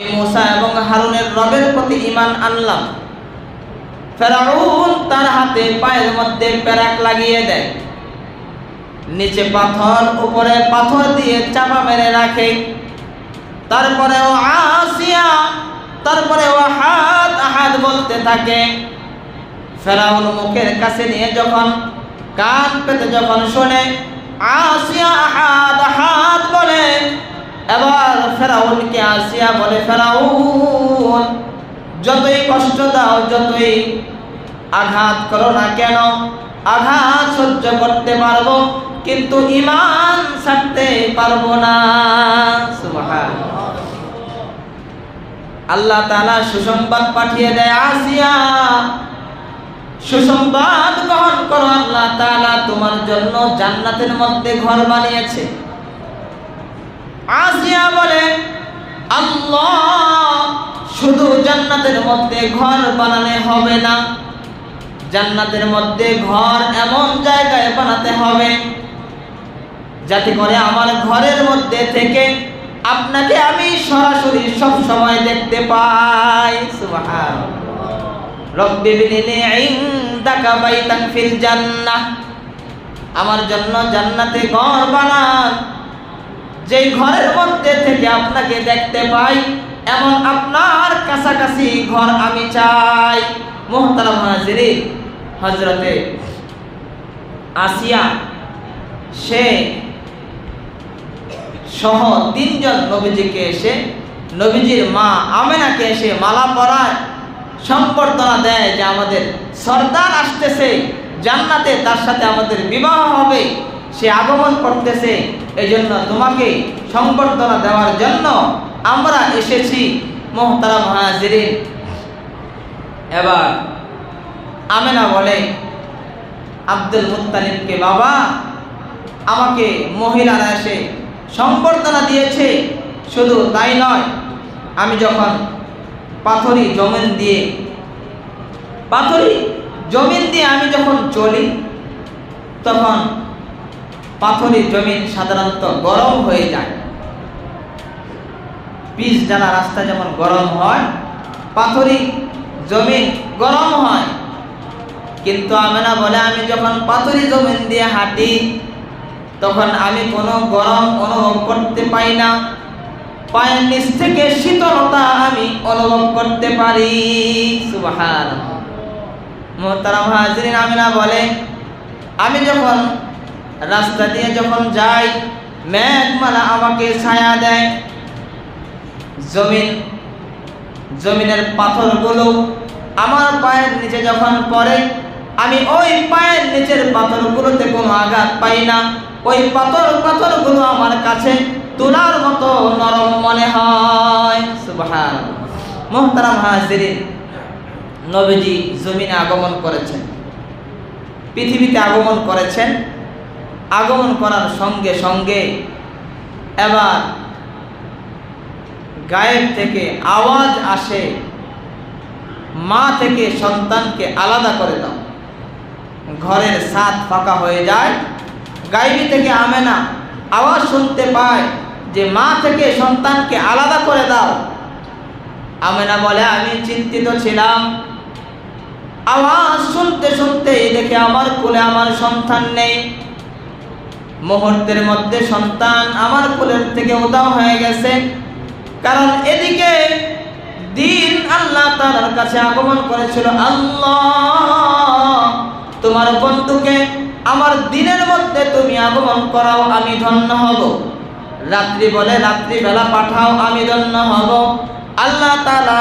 মুসা এবং হারুনের রবের প্রতি ইমান আনলাম। ফেরাউন তার হাতে পায়ের মধ্যে প্যারাক লাগিয়ে দেয়। নিচে পাথর, উপরে পাথর দিয়ে চাপা মেরে রাখে। তারপরে ও আসিয়া তারপরে ও হাত আহাত বলতে থাকে। ফেরাউন মুখের কাছে নিয়ে যখন, কান পেতে যখন শোনে, আসিয়া হাত হাত বলে এবার ফেরাউনকে আসিয়া বলে, ফেরাউন, যতই কষ্ট দাও, যতই আঘাত করো না কেন, আঘাত সহ্য করতে পারব, কিন্তু ইমান ছাড়তে পারব না। আল্লাহ তাআলা সুসংবাদ পাঠিয়ে দেয়, আসিয়া সুসংবাদ গ্রহণ করো। আল্লাহ তাআলা তোমার জন্য জান্নাতের মধ্যে ঘর বানিয়েছে আসিয়া বলে শুধু জান্নাতের মধ্যে ঘর বানালে হবে না। জান্নাতের মধ্যে ঘর এমন জায়গায় বানাতে হবে, যাতে করে আমার ঘরের মধ্যে থেকে আপনাকে আমি সরাসরি সব সময় দেখতে পাই। সুবহান রব্বি বিনিনি ইনদাকা বাইতান ফিল জান্নাহ। আমার জন্য জান্নাতে ঘর বানান। যেই ঘরের মধ্যে থেকে আপনাকে দেখতে পাই, এমন আপনার কাছাকাছি ঘর আমি চাই। মোহতারাম হাজিরি হজরতে আসিয়া, সে সহ তিনজন নবীজিকে এসে, নবীজির মা আমেনাকে এসে মালা পরায় সম্বর্ধনা দেয় যে আমাদের সর্দার আসতেছে, জান্নাতে তার সাথে আমাদের বিবাহ হবে। সে আগমন করতেছে। এই জন্য তোমাকে সংবর্ধনা দেওয়ার জন্য আমরা এসেছি, মোহতারাম হাজিরিন। এবার আমেনা বলে, আব্দুল মুত্তালিবকে বাবা, আমাকে মহিলারা এসে সম্বর্ধনা দিয়েছে। শুধু তাই নয়, আমি যখন পাথরি জমিন দিয়ে, পাথরি জমিন দিয়ে আমি যখন চলি, তখন পাথরি জমিন সাধারণত গরম হয়ে যায়। পিচ জানা রাস্তা যেমন গরম হয়, পাথরি জমিন গরম হয়। কিন্তু আমেনা বলে, আমি যখন পাথরি জমিন দিয়ে হাঁটি, তখন আমি কোনো গরম অনুভব করতে পাই না। পায়ের নিচ থেকে শীতলতা আমি অনুভব করতে পারি। সুবহান মোহতারাম হাজরিন আমিনা বলে, আমি যখন রাস্তা দিয়ে যখন যাই, মেঘমালা আমাকে ছায়া দেয়। জমিন, জমিনের পাথরগুলো আমার পায়ের নিচে যখন পড়ে, আমি ওই পায়ের নিচের পাথরগুলোতে কোনো আঘাত পাই না। ওই পাথর, পাথরগুলো আমার কাছে তোলার মতো নরম মনে হয়। নবীজি জমিনে আগমন করেছেন। পৃথিবীতে আগমন করেছেন। আগমন করার সঙ্গে সঙ্গে এবার গায়ের থেকে আওয়াজ আসে, মা থেকে সন্তানকে আলাদা করে দাও। ঘরের সাত ফাঁকা হয়ে যায়, গাইবি থেকে আমেনা আওয়াজ শুনতে পায় যে মা থেকে সন্তানকে আলাদা করে দাও। আমেনা বলে, আমি চিন্তিত ছিলাম। আওয়াজ শুনতে শুনতে দেখে আমার কোলে আমার সন্তান নেই। মুহূর্তের মধ্যে সন্তান আমার কোলের থেকে উদাও হয়ে গেছে। কারণ এদিকে দিন আল্লাহ তাআলার কাছে আগমন করেছিল, আল্লাহ, তোমার বন্ধুকে আমার দিনের মধ্যে তুমি আগমন করাও, আমি ধন্য হব। রাত্রি বলে রাত্রি বেলা পাঠাও, আমি ধন্য হব। আল্লাহ তাআলা